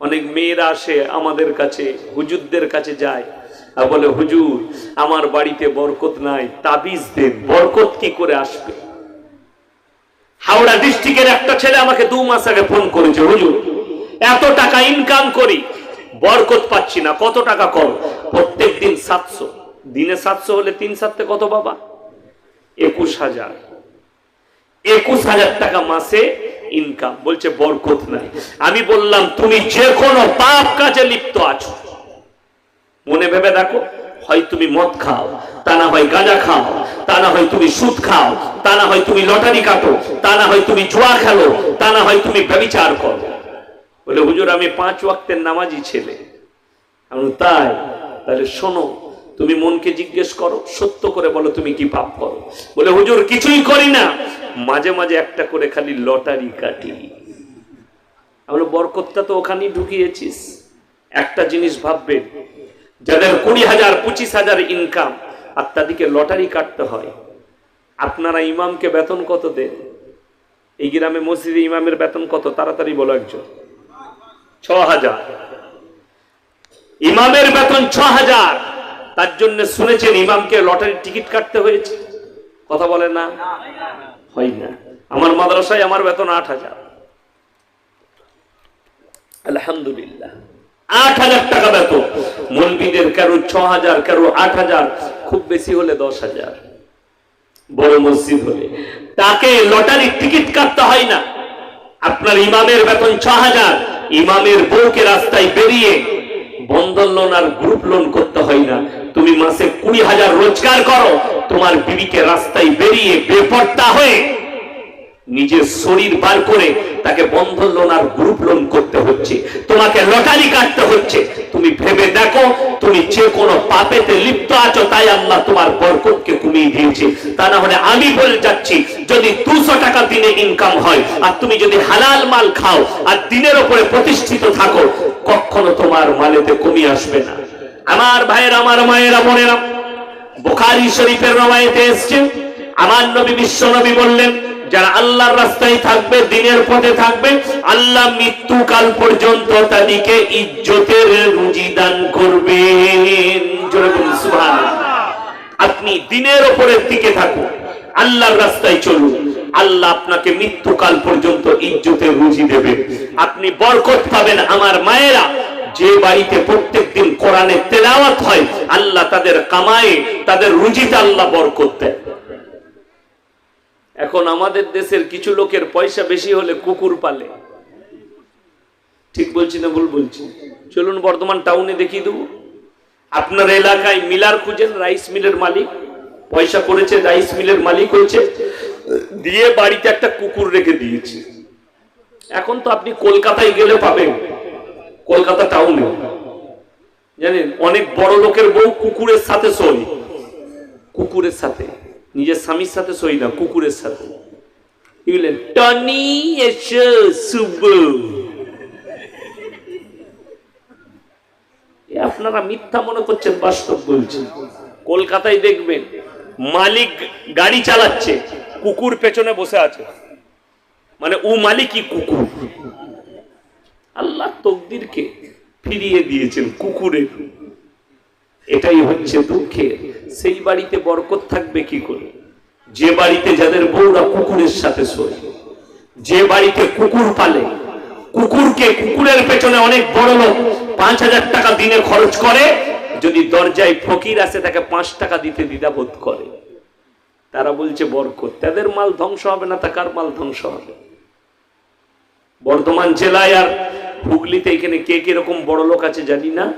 অনেক মেয়েরা আসে আমাদের কাছে, হুজুরদের কাছে যায়। আর বলে, হুজুর, আমার বাড়িতে বরকত নাই, তাবিজ দেন। বরকত কি করে আসবে? হাওড়া ডিস্ট্রিক্টের একটা ছেলে আমাকে দু মাস আগে ফোন করেছে, হুজুর, এত টাকা ইনকাম করি, বরকত পাচ্ছি না, কত টাকা কর প্রত্যেক দিন সাতশো, দিনে সাতশো হলে তিন সাতে কত বাবা? একুশ হাজার। একুশ হাজার টাকা মাসে ইনকাম বলছে, বরকত নাই। আমি বললাম, তুমি যে কোনো পাপ কাজে লিপ্ত আছো। মনে ভেবে দেখো, হয় তুমি মদ খাও, তা না হয় গাঁজা খাও, তা না হয় তুমি সুদ খাও, তা না হয় তুমি লটারি কাটো, তা না হয় তুমি জুয়া খেলো, তা না হয় তুমি ব্যবিচার করো। বলে, হুজুর, আমি পাঁচ ওয়াক্তের নামাজি ছেলে। আমি তাই? তাহলে শোনো, তুমি মনকে জিজ্ঞেস করো, সত্য করে বলো তুমি কি পাপ করো? বলে, হুজুর, কিছুই করি না। মাঝে মাঝে একটা করে খালি লটারি কাটি। আমরা বরকতটা তো ওখানেই ঢুকিয়েছিস। একটা জিনিস ভাববে, যাদের কুড়ি হাজার, পঁচিশ হাজার ইনকাম আর তাদেরকে লটারি কাটতে হয়। আপনারা ইমামকে বেতন কত দেন? এই গ্রামে মসজিদে ইমামের বেতন কত? তাড়াতাড়ি বলো একজন। ছ হাজার। ইমামের বেতন ছ হাজার। তার জন্য শুনেছেন ইমামকে লটারির টিকিট কাটতে হয়েছে? কথা বলে না? হয় না। আমার মাদ্রাসায় আমার বেতন আট হাজার। আলহামদুলিল্লাহ। আট হাজার টাকা বেতন। কারও ছ হাজার, কারও আট হাজার, খুব বেশি হলে দশ হাজার। বড় মসজিদ হলে। তাকে লটারির টিকিট কাটতে হয় না। আপনার ইমামের বেতন ছ হাজার। ইমামের বউকে রাস্তায় বেরিয়ে বন্ধন লোন আর গ্রুপ লোন করতে হয় না। তুমি মাসে কুড়ি হাজার রোজগার করো, তোমার বিবিকে রাস্তায় বেরিয়ে বেপর্দা হয়ে নিজের শরীর বার করে তাকে বন্ধন লোন আর গ্রুপ লোন করতে হচ্ছে, তোমাকে লটারি কাটতে হচ্ছে। তুমি ভেবে দেখো, তুমি যে কোনো পাপেতে লিপ্ত আছো, তাই আল্লাহ তোমার বরকতকে কমিয়ে দিয়েছে। তা না হলে আমি বলে যাচ্ছি, যদি দুশো টাকা দিনে ইনকাম হয় আর তুমি যদি হালাল মাল খাও আর দিনের ওপরে প্রতিষ্ঠিত থাকো, কখনো তোমার মালেতে কমিয়ে আসবে না। আমার ভাইয়ের, আমার মায়েরা, বোনেরা, বুখারী শরীফের রবায়েতে এসছে। আমার নবী বিশ্ব নবী বললেন, যারা আল্লাহর রাস্তায় থাকবে, দিনের পথে থাকবে, আল্লাহ মৃত্যুকাল পর্যন্ত তাদেরকে ইজ্জতের রুজি দান করবেন। আপনি দিনের ওপরের দিকে থাকুন, আল্লাহর রাস্তায় চলুন। আল্লাহ আপনাকে মৃত্যুকাল পর্যন্ত ইজ্জতের রুজি দেবে। আপনি বরকত পাবেন আমার মায়েরা। যে বাড়িতে প্রত্যেক দিন কোরআনের তেলাওয়াত হয়, আল্লাহ তাদের কামায়ে তাদের রুজিতে আল্লাহ বরকত দেয় এখন আমাদের দেশের কিছু লোকের পয়সা বেশি হলে কুকুর পালে। ঠিক বলছি না ভুল বলছি? চলুন বর্ধমান টাউনে দেখিয়ে দেবো। আপনার এলাকায় মিলার খুঁজেন, রাইস মিলের মালিক। পয়সা করেছে, রাইস মিলের মালিক হয়েছে। দিয়ে বাড়িতে একটা কুকুর রেখে দিয়েছে। এখন তো আপনি কলকাতায় গেলে পাবেন। কলকাতা টাউনে জানেন, অনেক বড় লোকের বউ কুকুরের সাথে সই। কুকুরের সাথে। নিজের স্বামীর সাথে সই না, কুকুরের সাথে। বললেন টনি আপনারা মিথ্যা মনে করছেন, বাস্তব বলছি। কলকাতায় দেখবেন, মালিক গাড়ি চালাচ্ছে, কুকুর পেছনে বসে আছে। মানে ও মালিকই কুকুর। আল্লাহ তকদিরকে ফিরিয়ে দিয়েছেন কুকুরের এটাই হচ্ছে দুঃখে সেই বাড়িতে বরকত থাকবে কি করে? যে বাড়িতে যাদের বউরা কুকুরের সাথে শোয়, যে বাড়িতে কুকুর পালে, কুকুরকে কুকুরের পেছনে অনেক বড় লোক পাঁচ হাজার টাকা দিনে খরচ করে, যদি দরজায় ফকির আসে তাকে পাঁচ টাকা দিতে দ্বিধাবোধ করে। তারা বলছে, বরকত, তাদের মাল ধ্বংস হবে না তাকার মাল ধ্বংস হবে? বর্ধমান জেলায় আর হুগলিতে এখানে কে কীরকম বড় লোক আছে জানি না।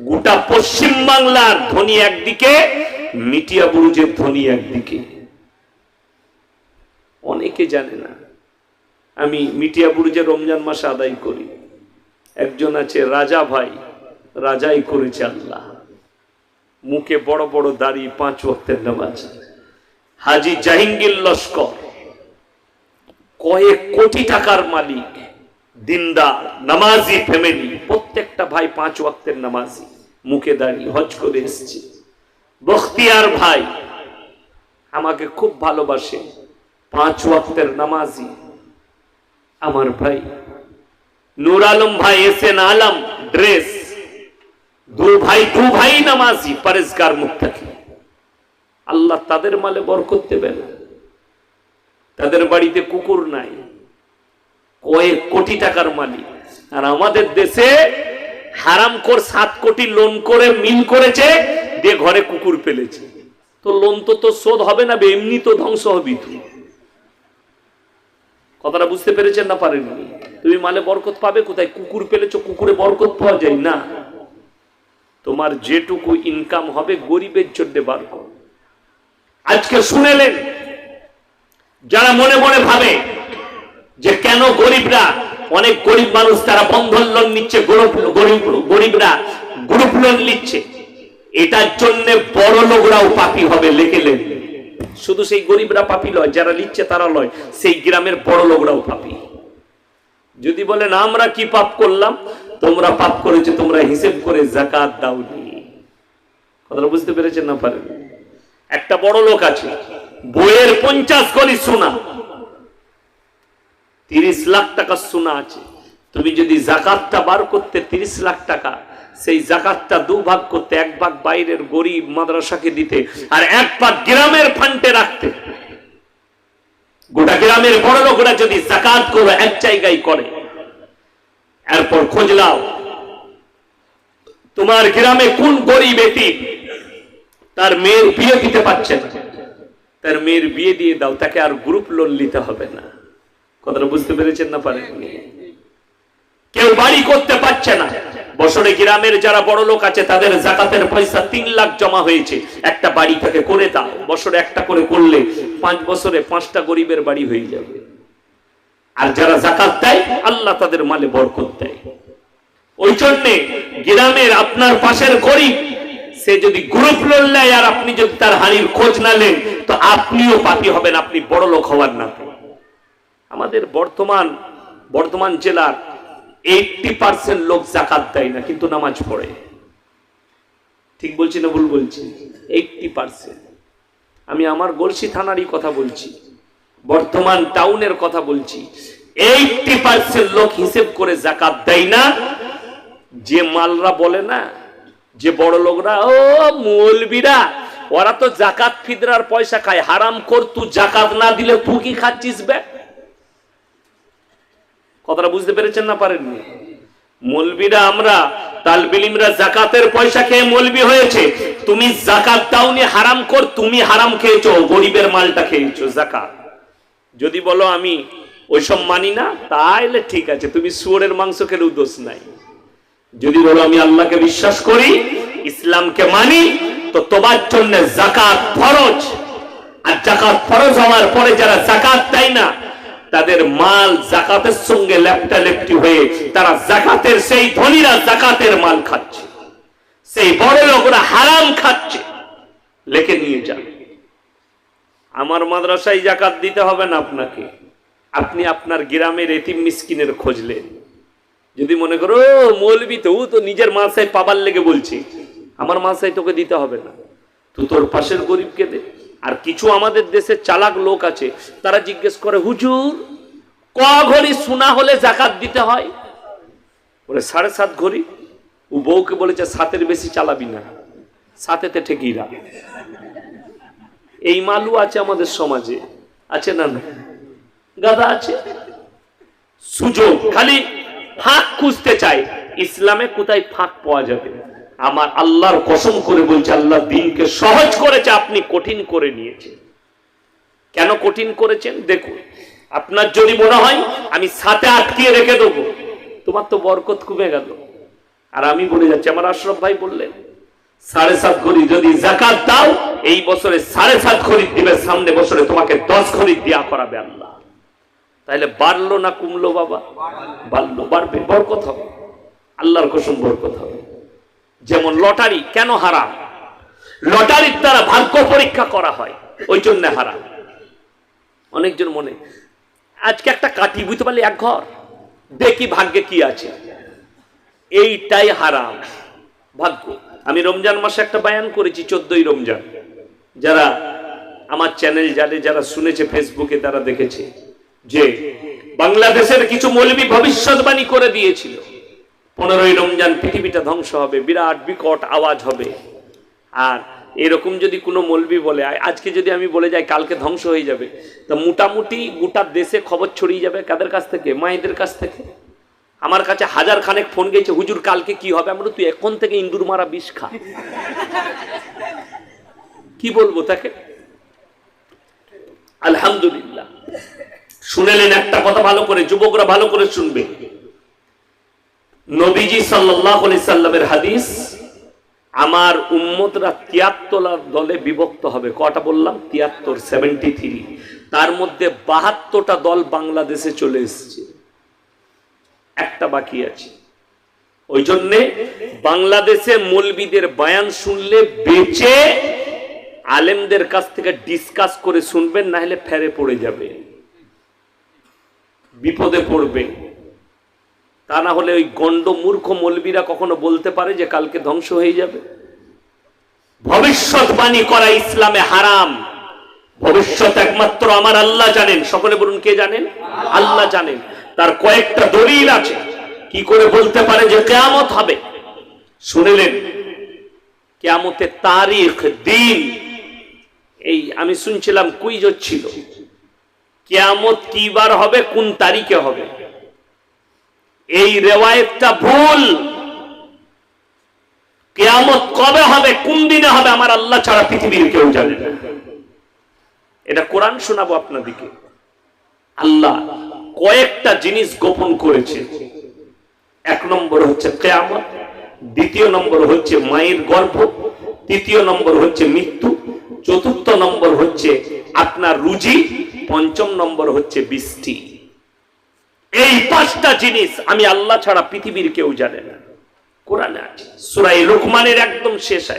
গোটা পশ্চিম বাংলার ধনী একদিকে, মিটিয়া বুরুজের ধনী একদিকে। অনেকে জানে না। আমি মিটিয়া বুরুজে রমজান মাসে আদায় করি। একজন আছে রাজা ভাই, রাজাই করেছে আল্লাহ। মুখে বড় বড় দাড়ি, পাঁচ ওয়াক্তের নামাজ। হাজি জাহিঙ্গীর লস্কর। কয়েক কোটি টাকার মালিক। দিনদার নামাজি ফ্যামিলি, প্রত্যেকটা ভাই পাঁচ ওয়াক্তের নামাজি। মুখে দাঁড়িয়ে হজ করে এসছে। বখতিয়ার ভাই আমাকে খুব ভালোবাসে। পাঁচ ওয়াক্তের নামাজি আমার ভাই। নূর আলম ভাই এস এন আলম, ড্রেস। দু ভাই দু ভাই নামাজি পরেজগার মুক্তাকি আল্লাহ তাদের মালে বরকত দেবেন। তাদের বাড়িতে কুকুর নাই। কয়েক কোটি টাকার মালিক। আর আমাদের দেশে হারাম কর সাত কোটি লোন করে মিল করেছে, দিয়ে ঘরে কুকুর ফেলেছে তো লোন তো তো শোধ হবে না এমনি তো ধ্বংস হবি কথাটা বুঝতে পেরেছেন না তুমি মালে বরকত পাবে কোথায়? কুকুর পেলেছো, কুকুরে বরকত পাওয়া যায় না। তোমার যেটুকু ইনকাম হবে, গরিবের জন্য আজকে শুনেলেন, যারা মনে মনে ভাবে যে কেন গরিবরা, অনেক গরিব মানুষ তারা বন্ধন লোন নিচ্ছে, গরিব গরিব, গরিবরা গ্রুপ লোন নিচ্ছে। এটার জন্য বড় লোকরাও পাপি হবে লেখেলেন শুধু সেই গরিবরা পাপি লয়, যারা নিচ্ছে তারা লয়, সেই গ্রামের বড় লোকরাও পাপি। যদি বলেন আমরা কি পাপ করলাম? তোমরা পাপ করেছ, তোমরা হিসেব করে জাকাত দাওনি। কথাটা বুঝতে পেরেছেন না পারেন? একটা বড় লোক আছে, বইয়ের পঞ্চাশ কলি সোনা তিরিশ লাখ টাকা সোনা আছে। তুমি যদি জাকাতটা বার করতে তিরিশ লাখ টাকা, সেই জাকাতটা দু ভাগ করতে এক ভাগ বাইরের গরিব মাদ্রাসাকে দিতে আর এক ভাগ গ্রামের ফান্ডে রাখতে। গোটা গ্রামের বড় লোকরা যদি জাকাত করে এক জায়গায় করে, এরপর খোঁজ লাও তোমার গ্রামে কোন গরিব এটি তার মেয়ের বিয়ে দিতে পারছে না। তার মেয়ের বিয়ে দিয়ে দাও, তাকে আর গ্রুপ লোন নিতে হবে না। কথাটা বুঝতে পেরেছেন না পারেন কেউ বাড়ি করতে পারছে না। বছরে গ্রামের যারা বড় লোক আছে, তাদের জাকাতের পয়সা তিন লাখ জমা হয়েছে। একটা বাড়ি থেকে করে দাও। বছরে একটা করে করলে পাঁচ বছরে পাঁচটা গরিবের বাড়ি হয়ে যাবে। আর যারা জাকাত দেয়, আল্লাহ তাদের মালে বরকত দেয়। ওই জন্যে গ্রামের আপনার পাশের গরিব, সে যদি গ্রুপ লোন নেয় আর আপনি যদি তার হানির খোঁজ না নেন, তো আপনিও পাপি হবেন, আপনি বড় লোক হওয়ার না আমাদের বর্তমান বর্ধমান জেলার এইটটি পার্সেন্ট লোক জাকাত দেয় না, কিন্তু নামাজ পড়ে। ঠিক বলছি না ভুল বলছি? এইটটি পার্সেন্ট আমি আমার গলসি থানারই কথা বলছি, বর্তমান টাউনের কথা বলছি। এইটটি পার্সেন্ট লোক হিসেব করে জাকাত দেয় না। যে মালরা বলে না, যে বড় লোকরা, ও মৌলবিরা, ওরা তো জাকাত ফিদরার পয়সা খায়, হারাম কর, তুই জাকাত না দিলে তুই কি খাচ্ছিস বে? কথাটা বুঝতে পেরেছেন না পারেননি? মলবিরা আমরা তালবিলিমরা জাকাতের পয়সা খেয়ে মলবি হয়েছে। তুমি জাকাত দাওনি হারাম কর, তুমি হারাম খেয়েছো, গরিবের মালটা খেয়েছো, জাকাত। যদি বলো আমি ওইসব মানি না তাহলে ঠিক আছে, তুমি শুয়োরের মাংস খেলেও দোষ নাই। যদি বলো আমি আল্লাহকে বিশ্বাস করি, ইসলামকে মানি, তো তোমার জন্য জাকাত ফরজ। আর জাকাত ফরজ হওয়ার পরে যারা জাকাত দেয় না তাদের মাল জাকাতের সঙ্গে লেপটা লেপটি হয়ে তারা জাকাতের সেই ধনীরা জাকাতের মাল খাচ্ছে। সেই বড় লোকরা হারাম খাচ্ছে। লেখে নিয়ে যান। আমার মাদ্রাসায় জাকাত দিতে হবে না আপনাকে। আপনি আপনার গ্রামের এতিম মিসকিনের খোঁজলেন। যদি মনে করো মৌলবি তো তো নিজের মাসায় পাবার লেগে বলছি। আমার মাসায় তোকে দিতে হবে না। তুই তোর পাশের গরিবকে দে। আর কিছু আমাদের দেশে চালাক লোক আছে, তারা জিজ্ঞেস করে, হুজুর ক ঘড়ি শোনা হলে জাকাত দিতে হয়? বলে, সাড়ে সাত ঘড়ি? ও বউকে বলেছে, সাতের বেশি চালাবি না। সাতেতে ঠেকিয়ে এই মালু আছে আমাদের সমাজে। আছে না না গাদা আছে? সুযোগ, খালি ফাঁক খুঁজতে চাই। ইসলামে কোথায় ফাঁক পাওয়া যাবে? আমার আল্লাহর কসম করে বলছে, আল্লাহ দিনকে সহজ করেছে, আপনি কঠিন করে নিয়েছেন। কেন কঠিন করেছেন? দেখুন আপনার যদি মনে হয় আমি সাথে আটকিয়ে রেখে দেবো, তোমার তো বরকত কমে গেল। আর আমি বলে যাচ্ছি, আমার আশরফ ভাই বললেন, সাড়ে সাত ঘড়ি যদি জাকাত দাও, এই বছরে সাড়ে সাত ঘড়ি দিবে, সামনে বছরে তোমাকে দশ ঘড়ি দেয়া করাবে আল্লাহ। তাহলে বাড়লো না কমলো বাবা? বাড়লো, বাড়বে, বরকত হবে। আল্লাহর কসম, বরকত হবে। যেমন লটারি, কেন হারা লটারির দ্বারা ভাগ্য পরীক্ষা করা হয়, ওই জন্য হারা অনেকজন মনে আজকে একটা কাটি বুঝতে পারলি, এক ঘর। দেখি ভাগ্যে কি আছে। এইটাই হারাম। ভাগ্য। আমি রমজান মাসে একটা বায়ান করেছি, চোদ্দই রমজান। যারা আমার চ্যানেল জানে, যারা শুনেছে, ফেসবুকে তারা দেখেছে যে বাংলাদেশের কিছু মৌলবী ভবিষ্যৎবাণী করে দিয়েছিল। পনেরোই রমজান পৃথিবীটা ধ্বংস হবে, বিরাট বিকট আওয়াজ হবে। আর এরকম যদি কোনো মলবি বলে আজকে যদি আমি বলে যাই কালকে ধ্বংস হয়ে যাবে, তা মোটামুটি গোটা দেশে খবর ছড়িয়ে যাবে কাদের কাছ থেকে? মায়েদের কাছ থেকে। আমার কাছে হাজার খানেক ফোন গেছে, হুজুর, কালকে কি হবে? আমরা তুই এখন থেকে ইন্দুর মারা বিষ খা। কি বলব তাকে? আলহামদুলিল্লাহ। শুনেলেন একটা কথা ভালো করে, যুবকরা ভালো করে শুনবে। নবীজি সাল্লাহ সাল্লামের হাদিস আমার উম্মতরা তিয়াত্তর দলে বিভক্ত হবে। কটা বললাম? তিয়াত্তর সেভেন্টি থ্রি তার মধ্যে বাহাত্তরটা দল বাংলাদেশে চলে এসেছে। একটা বাকি আছে। ওই জন্যে বাংলাদেশে মৌলবীদের বায়ান শুনলে বেঁচে আলেমদের কাছ থেকে ডিসকাস করে শুনবেন না হলে ফেরে পড়ে যাবে। বিপদে পড়বে। তা না হলে ওই গণ্ড মূর্খ মলবিরা কখনো বলতে পারে যে কালকে ধ্বংস হয়ে যাবে? ভবিষ্যৎবাণী করা ইসলামে হারাম। ভবিষ্যৎ একমাত্র আমার আল্লাহ জানেন। সকলে বলুন কে জানেন? আল্লাহ জানেন। তার কয়েকটা দলিল আছে। কি করে বলতে পারে যে কেয়ামত হবে? শুনিলেন, কেয়ামতের তারিখ, দিন। এই আমি শুনছিলাম কুইজ হচ্ছিল। কেয়ামত কি বার হবে? কোন তারিখে হবে? এই রেওয়ায়তটা ভুল। কেয়ামত কবে হবে, কোন দিনে হবে, আমার আল্লাহ ছাড়া পৃথিবীর কেউ জানে না। এটা কোরআন শোনাবো আপনাদেরকে। আল্লাহ কয়েকটা জিনিস গোপন করেছে। এক নম্বর হচ্ছে কেয়ামত, দ্বিতীয় নম্বর হচ্ছে মায়ের গর্ভ, তৃতীয় নম্বর হচ্ছে মৃত্যু, চতুর্থ নম্বর হচ্ছে আপনার রুজি, পঞ্চম নম্বর হচ্ছে বৃষ্টি। এই পাঁচটা জিনিস আমি আল্লাহ ছাড়া পৃথিবীর কেউ জানে না। কোরআনে আছে। সূরা লুকমানের একদম শেষ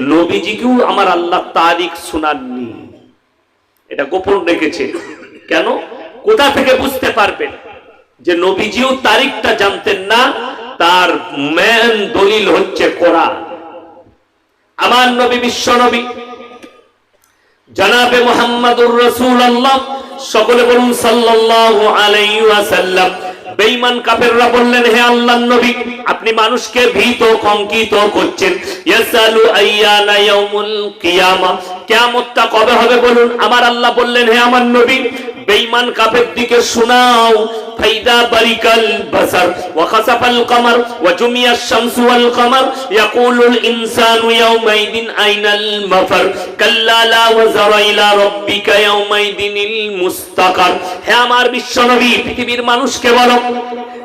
নবীজিকেও আমার আল্লাহ শোনাননি। এটা গোপন রেখেছে। কেন? কোথা থেকে বুঝতে পারবেন যে নবীজিও তারিখটা জানতেন না তার মেন দলিল হচ্ছে কোরআন। আমার নবী বিশ্ব নবী, জানাবে মোহাম্মদুর রাসূলুল্লাহ সকলে বলুন সাল্লাল্লাহু আলাইহি ওয়াসাল্লাম, বেঈমান কাফেররা বললেন, হে আল্লাহর নবী, আপনি মানুষকে ভীত কঙ্কিত করছেন। ইয়াসালু আইয়ানা ইয়াউমুল কিয়ামা কিয়ামতটা কবে হবে বলুন? আমার আল্লাহ বললেন, হে আমার নবী, বেঈমান কাফের দিকে শোনাও। ফাইদা বারিকাল বাসার, ওয়া খাসাফাল কমার, ওয়া জুমিয়াশ শামসু ওয়াল কমার, ইয়াকুলুল ইনসানু ইয়াউমাইদিন আইনাল মাফার। কাল্লা লা ওয়াজারা ইলা রাব্বিকা ইয়াউমাইদিনিল মুস্তাকার। হে আমার বিশ্বনবী পৃথিবীর মানুষকে বলো,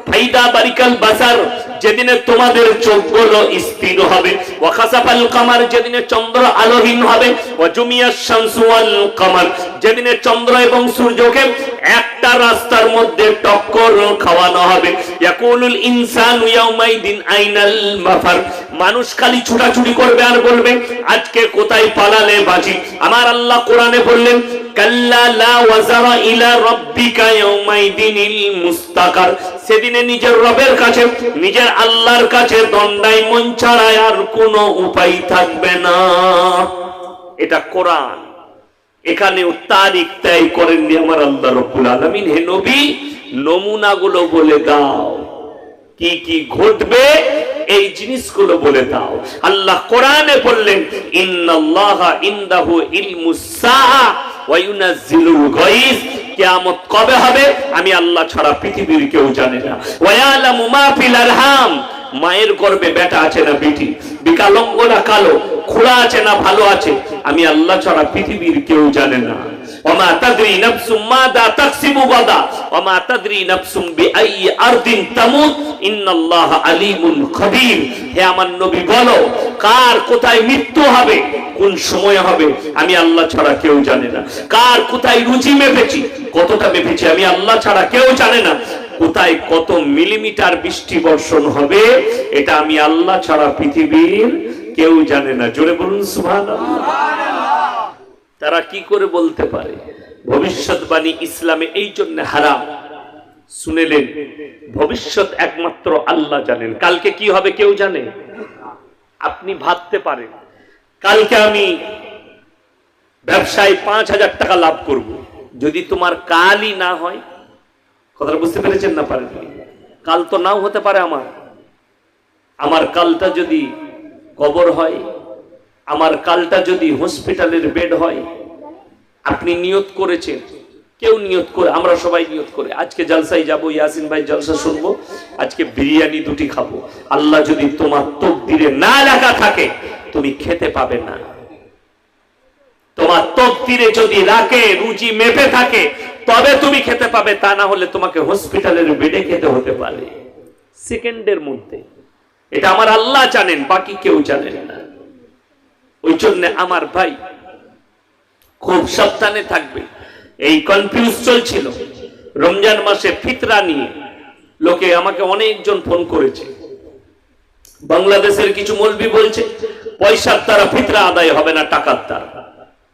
ফাইদা বারিকাল বাসার যেদিনে তোমাদের চোখগুলো স্থির হবে, ওয়া খাসাফাল কমার যেদিনে চন্দ্র আলোহীন হবে, ওয়া জুমিয়াশ শামসু ওয়াল কমার যেদিনে চন্দ্র এবং সূর্যকে একটা রাস্তার মধ্যে টক্কর খাওয়ানো হবে। ইয়াকুলুল ইনসানু ইয়াউমাইদিন আইনাল মাফার। মানুষ খালি ছুটাছুটি করবে আর বলবে, আজকে কোথায় পালালে বাজি? আমার আল্লাহ কোরআনে বললেন, কাল্লা লা ওয়াজারা ইলা রাব্বিকা ইয়াউমাইদিনিল মুস্তাকার। সেদিনে নিজের রবের কাছে, নিজের আল্লাহর কাছে দণ্ডাই মন ছাড়ায় আর কোনো উপায় থাকবে না। এটা কোরআন। এখানেও তারিখ তাই করেননি আমার আল্লাহ রব্বুল আলমিন। হে নবী, নমুনাগুলো বলে দাও। কি কি ঘটবে এই জিনিসগুলো বলে দাও। আল্লাহ কোরআনে বললেন ইনদাহু ওয়া কিয়ামত কবে হবে? আমি আল্লাহ ছাড়া পৃথিবীর কেউ জানে না। ওয়া ইয়ালামু মা ফিল আরহাম। মায়ের গর্ভে বেটা আছে না বেটি? বিকালঙ্গ না কালো? খোড়া আছে না ভালো আছে? আমি আল্লাহ ছাড়া পৃথিবীর কেউ জানে না। ওমা মাদা তাকসিবু গাদা ওমা বিআই আরদিন তামুত, ইন্নাল্লাহা আলিমুন খবীর। হে আমার নবী বলো, কার কোথায় মৃত্যু হবে, কোন সময় হবে, আমি আল্লাহ ছাড়া কেউ জানে না। কার কোথায় রুচি মেপেছি, কতটা মেপেছি, আমি আল্লাহ ছাড়া কেউ জানে না। কোথায় কত মিলিমিটার বৃষ্টি বর্ষণ হবে, এটা আমি আল্লাহ ছাড়া পৃথিবীর কেউ জানে না। জোরে বলুন সুভান তারা কি করে বলতে পারে? ভবিষ্যৎবাণী ইসলামে এই জন্য হারাম। শুনেলেন, ভবিষ্যৎ একমাত্র আল্লাহ জানেন। কালকে কি হবে কেউ জানে? আপনি ভাবতে পারেন। কালকে আমি ব্যবসায় পাঁচ হাজার টাকা লাভ করব। যদি তোমার কালই না হয়, কথাটা বুঝতে পেরেছেন না পারেন কাল তো নাও হতে পারে আমার। আমার কালটা যদি কবর হয় আমার কালটা যদি হসপিটালের বেড হয়, আপনি নিয়ত করেছেন। কেউ নিয়ত করে, আমরা সবাই নিয়ত করে। আজকে জলসাই যাব, ইয়াসিন ভাই জলসা শুনব, আজকে বিরিয়ানি দুটি খাব। আল্লাহ যদি তোমার তকদিরে না লেখা থাকে, তুমি খেতে পাবে না। তোমার তকদিরে যদি রাখে রুচি মেপে থাকে, তবে তুমি খেতে পাবে, তা না হলে তোমাকে হসপিটালের বেডে খেতে হতে পারে। সেকেন্ডের মধ্যে। এটা আমার আল্লাহ জানেন, বাকি কেউ জানেন না। ওই জন্য আমার ভাই খুব সাবধানে থাকবে। এই কনফিউজ চলছিল। রমজান মাসে ফিতরা নিয়ে লোকে আমাকে অনেকজন ফোন করেছে। বাংলাদেশের কিছু মলবি বলছে, পয়সার দ্বারা ফিতরা আদায় হবে না, টাকার দ্বারা।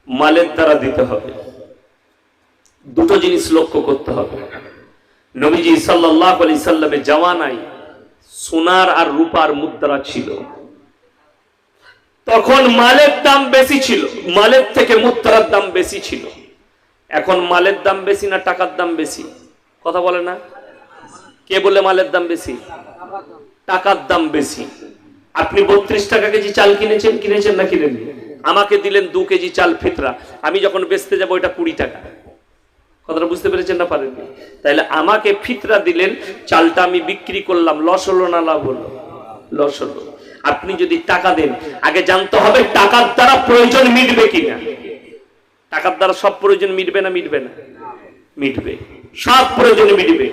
মালের দ্বারা দিতে হবে। দুটো জিনিস লক্ষ্য করতে হবে। নবীজি সাল্লাহ আলি সাল্লামের জামানায় সোনার আর রূপার মুদ্রা ছিল। তখন মালের দাম বেশি ছিল। মালের থেকে মুদ্রার দাম বেশি ছিল। এখন মালের দাম বেশি না টাকার দাম বেশি? কথা বলে না? কে বলে মালের দাম বেশি? টাকার দাম বেশি। আপনি বত্রিশ টাকা কেজি চাল কিনেছেন কিনেছেন না কিনেননি? আমাকে দিলেন দু কেজি চাল ফিতরা। আমি যখন বেচতে যাব ওটা কুড়ি টাকা। কথাটা বুঝতে পেরেছেন না পারেননি? তাইলে আমাকে ফিতরা দিলেন, চালটা আমি বিক্রি করলাম, লস হলো না লাভ হলো? লস হলো। আপনি যদি টাকা দেন, আগে জানতে হবে টাকার দ্বারা প্রয়োজন মিটবে কিনা। টাকার দ্বারা সব প্রয়োজন মিটবে না মিটবে না? মিটবে। সব প্রয়োজন মিটবে।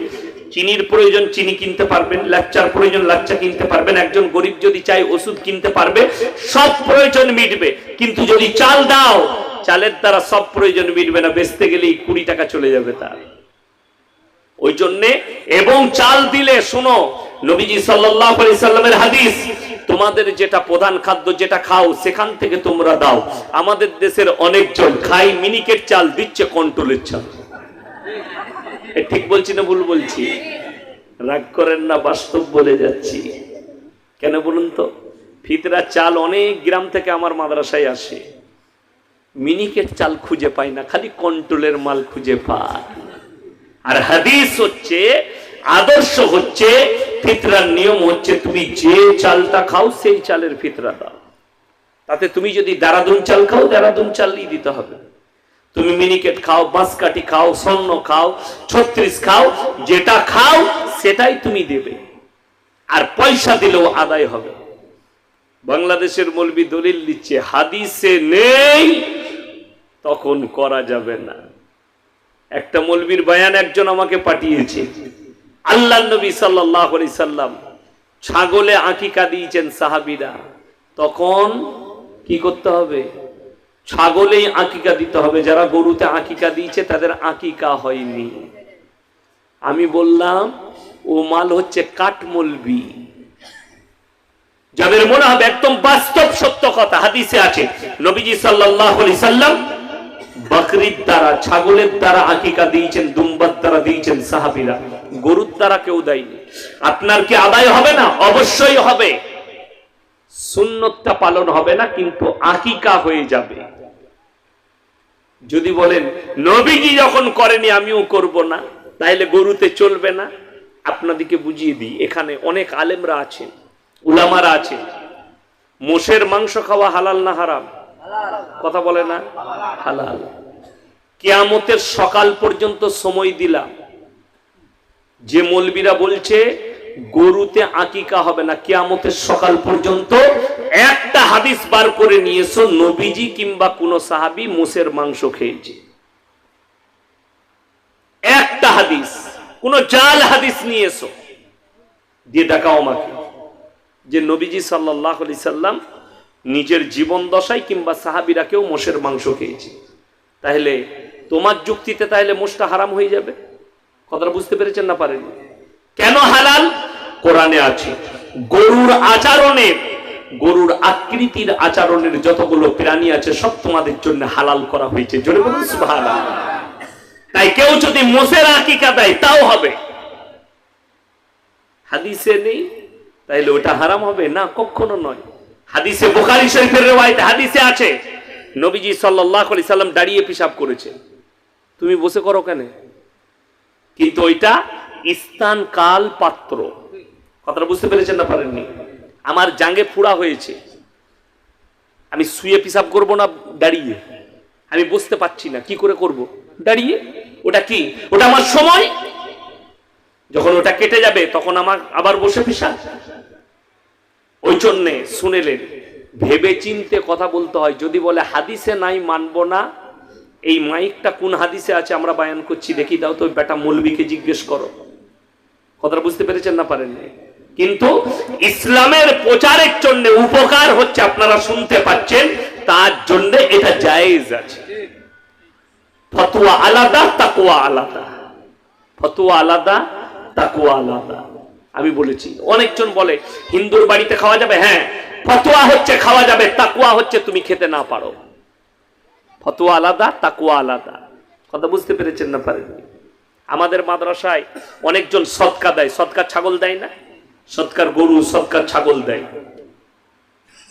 চিনির প্রয়োজন, চিনি কিনতে পারবেন, লাচ্চার প্রয়োজন, লাচ্চা কিনতে পারবেন। একজন গরিব যদি চায় ওষুধ কিনতে পারবে, সব প্রয়োজন মিটবে। কিন্তু যদি চাল দাও, চালের দ্বারা সব প্রয়োজন মিটবে না, বেচতে গেলেই কুড়ি টাকা চলে যাবে তার। ওই জন্যে এবং চাল দিলে, শোনো নবীজি সাল্লাল্লাহু আলাইহি সাল্লামের হাদিস, তোমাদের যেটা প্রধান খাদ্য যেটা খাও, সেখান থেকে তোমরা দাও। আমাদের দেশের অনেকজন খাই মিনিকেট চাল দিচ্ছে, কন্ট্রোলের চাল। ঠিক বলছি না ভুল বলছি? রাগ করেন না, বাস্তব বলে যাচ্ছি। কেন বলুন তো? ফিতরা চাল অনেক গ্রাম থেকে আমার মাদ্রাসায় আসে। মিনিকেট চাল খুঁজে পাই না, খালি কন্ট্রোলের মাল খুঁজে পায় আর হাদিস হচ্ছে আদর্শ হচ্ছে ফিতরার নিয়ম হচ্ছে তুমি যে চালটা খাও সেই চালের ফিতরা দাও। তাতে তুমি যদি দারাদুন চাল খাও, দারাদুন চালই দিতে হবে। তুমি মিনিকেট খাও, বাঁশকাঠি খাও, স্বর্ণ খাও, ছত্রিশ খাও, যেটা খাও সেটাই তুমি দেবে। আর পয়সা দিলেও আদায় হবে। বাংলাদেশের মলবি দলিল দিচ্ছে, হাদিসে নেই, তখন করা যাবে না। একটা মলবির বয়ান একজন আমাকে পাঠিয়েছে। আল্লাহ নবী সাল্লাহ সাল্লাম ছাগলে আকিকা দিয়েছেন সাহাবিরা। তখন কি করতে হবে? ছাগলেই আকিকা দিতে হবে। যারা গরুতে আকিকা দিয়েছে, তাদের আকিকা হয়নি। আমি বললাম, ও মাল হচ্ছে কাঠমলবি। যাদের মনে হবে একদম বাস্তব সত্য কথা, হাদিসে আছে, নবীজি আলাইহি সাল্লাম বকরির দ্বারা, ছাগলের দ্বারা আকিকা দিয়েছেন, দুম্বার দ্বারা দিয়েছেন সাহাবিরা। গরুর দ্বারা কেউ দেয়নি। আপনার কি আদায় হবে না? অবশ্যই হবে। সুন্নতটা পালন হবে না, কিন্তু আকিকা হয়ে যাবে। যদি বলেন, নবীজি যখন করেনি, আমিও করব না, তাইলে গরুতে চলবে না। আপনাদেরকে বুঝিয়ে দিই, এখানে অনেক আলেমরা আছেন, উলামারা আছেন। মোষের মাংস খাওয়া হালাল না হারাম? কথা বলে না? হালাল। কেয়ামতের সকাল পর্যন্ত সময় দিলাম। যে মলবিরা বলছে, গরুতে আকিকা হবে না, কেয়ামতের সকাল পর্যন্ত একটা হাদিস বার করে নিয়েছো, নবীজি কিংবা কোন সাহাবি মোষের মাংস খেয়েছে। একটা হাদিস, কোন জাল হাদিস নিয়ে এসো দিয়ে দেখাও আমাকে। যে নবীজি সাল্লাহ আলি সাল্লাম নিজের জীবন দশায় কিংবা সাহাবিরা কেউ মোষের মাংস খেয়েছে। তাহলে তোমার যুক্তিতে তাহলে মোষটা হারাম হয়ে যাবে? কথাটা বুঝতে পেরেছেন না পারেন কেন হালাল? কোরআনে আছে, গরুর আচরণে, গরুর আকৃতির আচরণের যতগুলো প্রাণী আছে, সব তোমাদের জন্য হালাল করা হয়েছে। জোরে বলুন, সুবহানাল্লাহ। তাই কেউ যদি মোষের আকিকা দেয়, তাও হবে। হাদিসে নেই, তাইলে ওটা হারাম হবে? না, কখনো নয়। হাদিসে বোখারি শরীফের রেওয়ায়তে হাদিসে আছে, নবীজি সাল্লাল্লাহু আলাইহি সাল্লাম দাঁড়িয়ে পেশাব করেছে। তুমি বসে করো কেন? কিন্তু ওইটা স্থান কাল পাত্র। কথাটা বুঝতে পেরেছেন না পারেননি? আমার জাঙ্গে ফুড়া হয়েছে। আমি শুয়ে পিসাব করব না দাঁড়িয়ে? আমি বুঝতে পারছি না, কি করে করব? দাঁড়িয়ে? ওটা কি? ওটা আমার সময়? যখন ওটা কেটে যাবে, তখন আমার আবার বসে পিসাব ওই জন্যে শুনেলেন ভেবে চিনতে কথা বলতে হয়, যদি বলে হাদিসে নাই মানবো না, এই মাইকটা কোন হাদিসে আছে আমরা বায়ান করছি, দেখি দাও তো বেটা মৌলবীকে জিজ্ঞেস করো। কথাটা বুঝতে পেরেছেন না পারেননি? কিন্তু ইসলামের প্রচারের জন্য উপকার হচ্ছে আপনারা শুনতে পাচ্ছেন, তার জন্য এটা জায়েজ আছে। ফতোয়া আলাদা, তাকুয়া আলাদা। ফতোয়া আলাদা, তাকুয়া আলাদা। আমি বলেছি। অনেকজন বলে, হিন্দুর বাড়িতে খাওয়া যাবে? হ্যাঁ। ফতোয়া হচ্ছে খাওয়া যাবে তাকুয়া হচ্ছে তুমি খেতে না পারো। ফতোয়া আলাদা তাকুয়া আলাদা। কথা বুঝতে পেরেছেন না পারেননি আমাদের মাদ্রাসায় অনেকজন সৎকা দেয়। সৎকার ছাগল দেয় না? সৎকার গরু সৎকার ছাগল দেয়।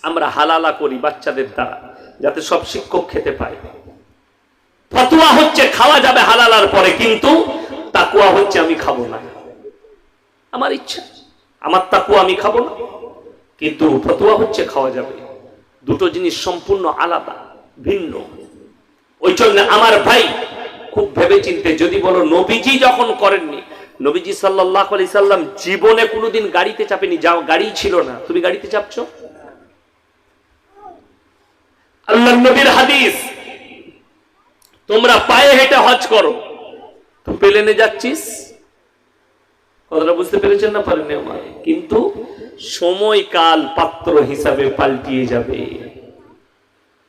আমরা হালালা করি বাচ্চাদের দ্বারা, যাতে সব শিক্ষক খেতে পায়। ফতুয়া হচ্ছে খাওয়া যাবে হালালার পরে, কিন্তু তাকুয়া হচ্ছে আমি খাব না। আমার ইচ্ছা। আমার তাকু আমি খাব না। কিন্তু ফতুয়া হচ্ছে খাওয়া যাবে। দুটো জিনিস সম্পূর্ণ আলাদা, ভিন্ন। ওই জন্য আমার ভাই খুব ভেবে চিনতে যদি বলো নবীজি যখন করেননি, নবীজি সাল্লাহ আলি সাল্লাম জীবনে কোনোদিন গাড়িতে চাপেনি, যাও গাড়ি ছিল না। তুমি গাড়িতে চাপছ? আল্লাহ নবীর হাদিস, তোমরা পায়ে হেঁটে হজ করো। প্লেনে যাচ্ছিস? কথাটা বুঝতে পেরেছেন না পারেনি আমার? কিন্তু সময়কাল পাত্র হিসাবে পাল্টিয়ে যাবে।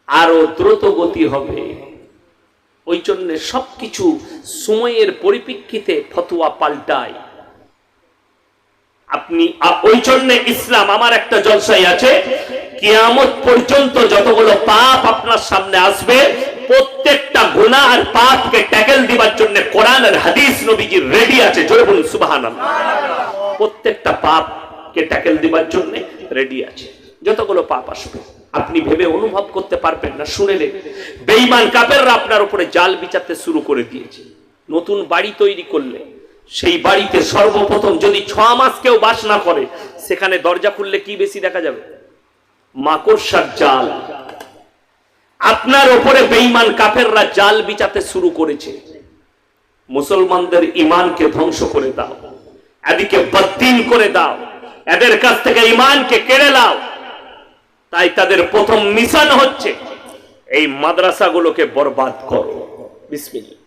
আরও দ্রুত গতি হবে। ওই জন্য সবকিছু সময়ের পরিপ্রেক্ষিতে ফতোয়া পাল্টায়। আপনি ওই জন্য ইসলাম আমার একটা জলসাই আছে। কিয়ামত পর্যন্ত যতগুলো পাপ আপনার সামনে আসবে প্রত্যেকটা গুনাহ আর পাপকে ট্যাকেল দিবার জন্য কোরআন আর হাদিস নবীজি রেডি আছে। জোরে বলুন, সুবহানাল্লাহ। প্রত্যেকটা পাপকে ট্যাকেল দিবার জন্য রেডি আছে। যতগুলো পাপ আসবে, আপনি ভেবে অনুভব করতে পারবেন না শুনেলে বেঈমান কাপেররা আপনার উপরে জাল বিচারতে শুরু করে দিয়েছে। নতুন বাড়ি তৈরি করলে, সেই বাড়িতে সর্বপ্রথম যদি ছ মাস কেউ বাস না করে, সেখানে দরজা খুললে কি বেশি দেখা যাবে? মাকড়সার জাল। আপনার ওপরে বেঈমান কাফেররা জাল বিচাতে শুরু করেছে। মুসলমানদের ইমানকে ধ্বংস করে দাও, এদিকে বদ্দিন করে দাও, এদের কাছ থেকে ইমানকে কেড়ে দাও তাই তাদের প্রথম মিশন হচ্ছে এই মাদ্রাসাগুলোকে বরবাদ করো। বিসমিল্লাহ।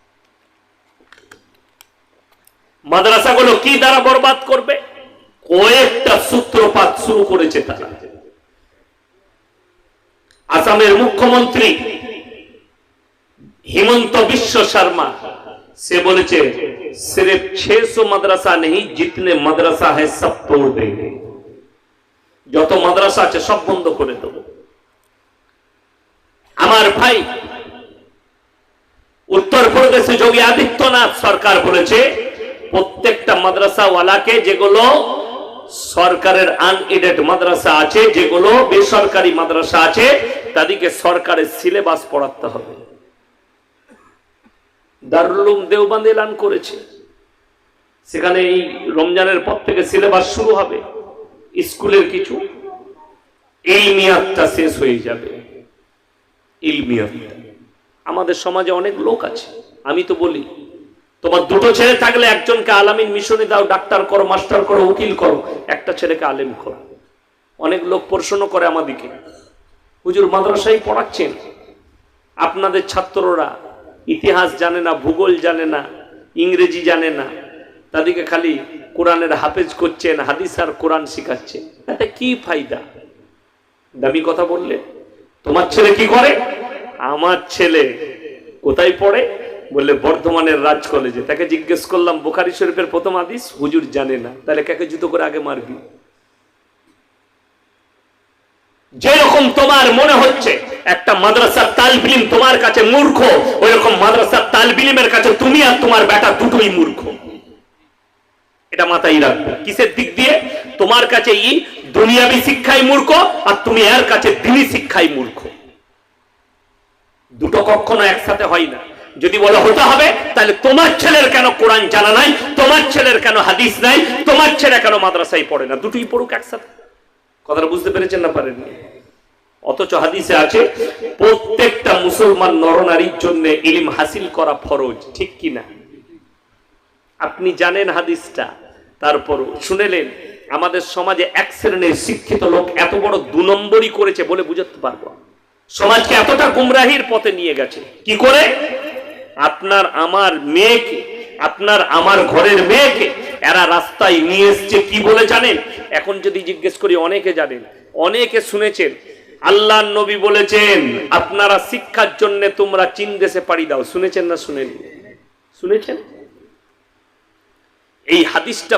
মাদ্রাসাগুলো কি দ্বারা বরবাদ করবে? কয়েকটা সূত্রপাত শুরু করেছে তারা। আসামের মুখ্যমন্ত্রী হিমন্ত বিশ্ব শর্মা, সে বলেছে সিফ ছো মাদ্রাসা নেই জিতনে মাদ্রাসা হ্যাঁ সব তোড় দে যত মাদ্রাসা আছে সব বন্ধ করে দেব। আমার ভাই, উত্তর প্রদেশে যোগী আদিত্যনাথ সরকার বলেছে, প্রত্যেকটা মাদ্রাসাওয়ালাকে যেগুলো সরকারের আনএডেড মাদ্রাসা আছে, যেগুলো বেসরকারি মাদ্রাসা আছে, তাদেরকে সরকারের সিলেবাস পড়াতে হবে। দারুলুম দেওবান্দ এলান করেছে। সেখানে এই রমজানের পর থেকে সিলেবাস শুরু হবে। স্কুলের কিছু এই মেয়াদটা শেষ হয়ে যাবে। এই মেয়াদটা। আমাদের সমাজে অনেক লোক আছে। আমি তো বলি তোমার দুটো ছেলে থাকলে একজনকে আলামিন মিশনে দাও, ডাক্তার করো, মাস্টার করো, উকিল করো, একটা ছেলেকে আলেম করো। অনেক লোক প্রশ্ন করে আমাদিকে হুজুর মাদ্রাসায় পড়াচ্ছেন। আপনাদের ছাত্ররা ইতিহাস জানে না, ভূগোল জানে না, ইংরেজি জানে না। তাদেরকে খালি কোরআনের হাফেজ করছেন, হাদিস আর কোরআন শিখাচ্ছেন। এতে কি ফায়দা? দামি কথা বললে? তোমার ছেলে কি করে? আমার ছেলে কোথায় পড়ে? বললে বর্ধমানের রাজ কলেজে। তাকে জিজ্ঞেস করলাম, বোখারি শরীফের প্রথম আদিস হুজুর জানে না। তাহলে কাকে জুতো করে আগে মারবি? যেরকম তোমার মনে হচ্ছে, একটা মাদ্রাসার তালবিলিম তোমার কাছে মূর্খ ওই রকম মাদ্রাসার তালবিলিমের কাছে তুমি আর তোমার বেটা দুটোই মূর্খ। এটা মাথায় রাখবে। কিসের দিক দিয়ে? তোমার কাছে ই দুনিয়াবি শিক্ষায় মূর্খ, আর তুমি এর কাছে দিনী শিক্ষায় মূর্খ। দুটো কখনো একসাথে হয় না। যদি বলো হতে হবে, তাহলে তোমার ছেলের কেন কোরআন জানা নাই? তোমার ছেলের কেন হাদিস নাই? তোমার ছেলে কেন মাদ্রাসায় পড়ে না? দুটোই পড়ুক একসাথে। কথাটা বুঝতে পেরেছেন না পারেননি? অথচ হাদিসে আছে, প্রত্যেকটা মুসলমান নরনারীর জন্য ইলিম হাসিল করা ফরজ, ঠিক কি না? আপনি জানেন হাদিসটা, তারপর শুনেলেন, আমাদের সমাজে এক শ্রেণির শিক্ষিত লোক এত বড় দু নম্বরই করেছে বলে বুঝাতে পারব। সমাজকে এতটা গুমরাহির পথে নিয়ে গেছে। কি করে? আপনার আমার মেয়েকে, আপনার আমার ঘরের মেয়েকে এরা রাস্তায় নিয়ে এসছে কি বলে জানেন? এখন যদি জিজ্ঞেস করি, অনেকে জানেন, অনেকে শুনেছেন, আল্লাহ নবী বলেছেন, আপনারা শিক্ষার জন্য তোমরা চীন দেশে পাড়ি দাও। শুনেছেন না শুনেন শুনেছেন? এই হাদিসটা